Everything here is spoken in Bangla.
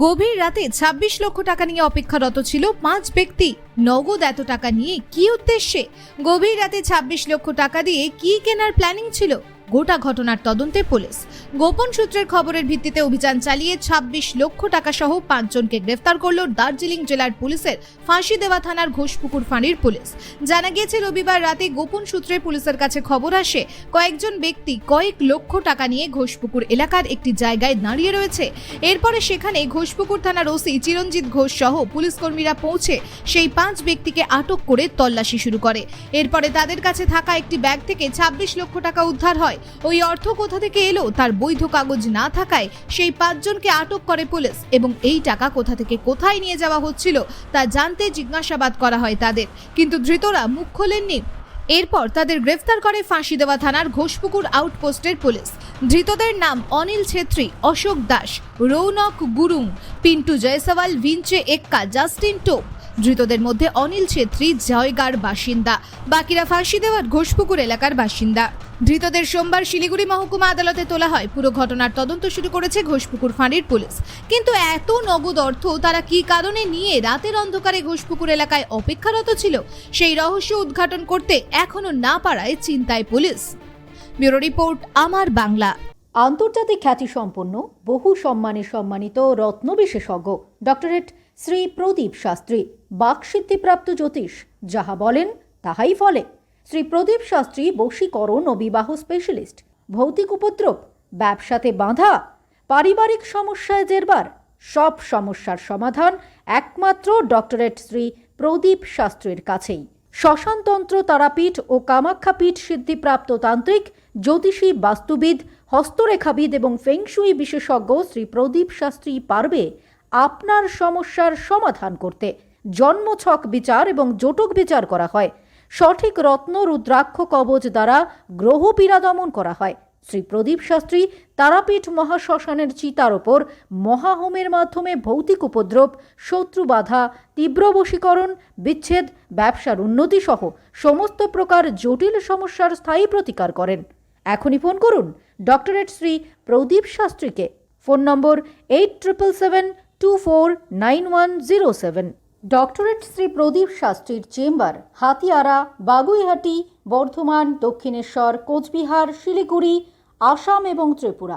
গভীর রাতে ২৬ লক্ষ টাকা নিয়ে অপেক্ষারত ছিল পাঁচ ব্যক্তি। নগদ এত টাকা নিয়ে কি উদ্দেশ্যে? গভীর রাতে ২৬ লক্ষ টাকা দিয়ে কি কেনার প্ল্যানিং ছিল? গোটা ঘটনার তদন্তে পুলিশ। গোপন সূত্রের খবরের ভিত্তিতে অভিযান চালিয়ে ২৬ লক্ষ টাকা সহ পাঁচজনকে গ্রেফতার করল দার্জিলিং জেলার পুলিশের ফাঁসি দেওয়া থানার ঘোষপুকুর ফাঁড়ির পুলিশ। জানা গিয়েছে, রবিবার রাতে গোপন সূত্রে পুলিশের কাছে খবর আসে, কয়েকজন ব্যক্তি কয়েক লক্ষ টাকা নিয়ে ঘোষপুকুর এলাকার একটি জায়গায় দাঁড়িয়ে রয়েছে। এরপরে সেখানে ঘোষপুকুর থানার ওসি চিরঞ্জিত ঘোষ সহ পুলিশ কর্মীরা পৌঁছে সেই পাঁচ ব্যক্তিকে আটক করে তল্লাশি শুরু করে। এরপরে তাদের কাছে থাকা একটি ব্যাগ থেকে ২৬ লক্ষ টাকা উদ্ধার হয়। ওই অর্থ কোথা থেকে এলো? তার বৈধ কাগজ না থাকায় সেই পাঁচজনকে আটক করে পুলিশ। এবং এই টাকা কোথা থেকে কোথায় নিয়ে যাওয়া হচ্ছিল, তা জানতে জিজ্ঞাসাবাদ করা হয় তাদের। কিন্তু ধৃতরা মুখ খোলেননি। এরপর তাদের গ্রেফতার করে ফাঁসি দেওয়া থানার ঘোষপুকুর আউটপোস্টের পুলিশ। ধৃতদের নাম অনিল ছেত্রী, অশোক দাস, রৌনক গুরুং, পিন্টু জয়সওয়াল ভিঞ্চে এক্কা, জাস্টিন টোপ। ধৃতদের মধ্যে অনিল ছেত্রী, জয়গার বাসিন্দা। বাকিরা ফাঁসি দেওয়ার ঘোষপুকুর এলাকার বাসিন্দা। ধৃতদের সোমবার শিলিগুড়ি মহকুমা আদালতে তোলা হয়। পুরো ঘটনার তদন্ত শুরু করেছে ঘোষপুকুর ফাঁড়ির পুলিশ। কিন্তু এত নগদ অর্থ তারা কি কারণে নিয়ে রাতের অন্ধকারে ঘোষপুকুর এলাকায় অপেক্ষারত ছিল? সেই রহস্য উদ্ঘাটন করতে এখনও না পারায় চিন্তায় পুলিশ। ব্যুরো রিপোর্ট, আমার বাংলা। আন্তর্জাতিক খ্যাতিসম্পন্ন, বহু সম্মানে সম্মানিত রত্ন বিশেষজ্ঞ ডক্টরেট শ্রী প্রদীপ শাস্ত্রী, বাকসিদ্ধিপ্রাপ্ত জ্যোতিষ, যাহা বলেন, তাহাই ফলে। শ্রী প্রদীপ শাস্ত্রী বশীকরণ ও বিবাহ স্পেশালিস্ট, ভৌতিক উপদ্রব, ব্যবসাতে বাঁধা, পারিবারিক সমস্যায় জেরবার, সব সমস্যার সমাধান একমাত্র ডক্টরেট শ্রী প্রদীপ শাস্ত্রীর কাছেই। শ্মশানতন্ত্র তারাপীঠ ও কামাখ্যাপীঠ সিদ্ধিপ্রাপ্ত তান্ত্রিক জ্যোতিষী, বাস্তুবিদ, হস্তরেখাবিদ এবং ফেংশুই বিশেষজ্ঞ শ্রী প্রদীপ শাস্ত্রী পারবে আপনার সমস্যার সমাধান করতে। জন্মছক বিচার এবং জোটক বিচার করা হয়। সঠিক রত্ন, রুদ্রাক্ষ কবচ দ্বারা গ্রহ পীড়া দমন করা হয়। শ্রী প্রদীপ শাস্ত্রী তারাপীঠ মহাশ্মশানের চিতার ওপর মহাহোমের মাধ্যমে ভৌতিক উপদ্রব, শত্রু বাধা, তীব্র বশীকরণ, বিচ্ছেদ, ব্যবসার উন্নতি সহ সমস্ত প্রকার জটিল সমস্যার স্থায়ী প্রতিকার করেন। এখনই ফোন করুন। ডক্টরেট শ্রী প্রদীপ শাস্ত্রীকে। Phone number eight triple seven two four nine one zero seven. Doctorate Shri Pradip শাস্ত্রীর chamber, Hatiara, Baguiati, Bardhaman, Dakshineswar, Cooch Behar, Siliguri, Assam এবং ত্রিপুরা।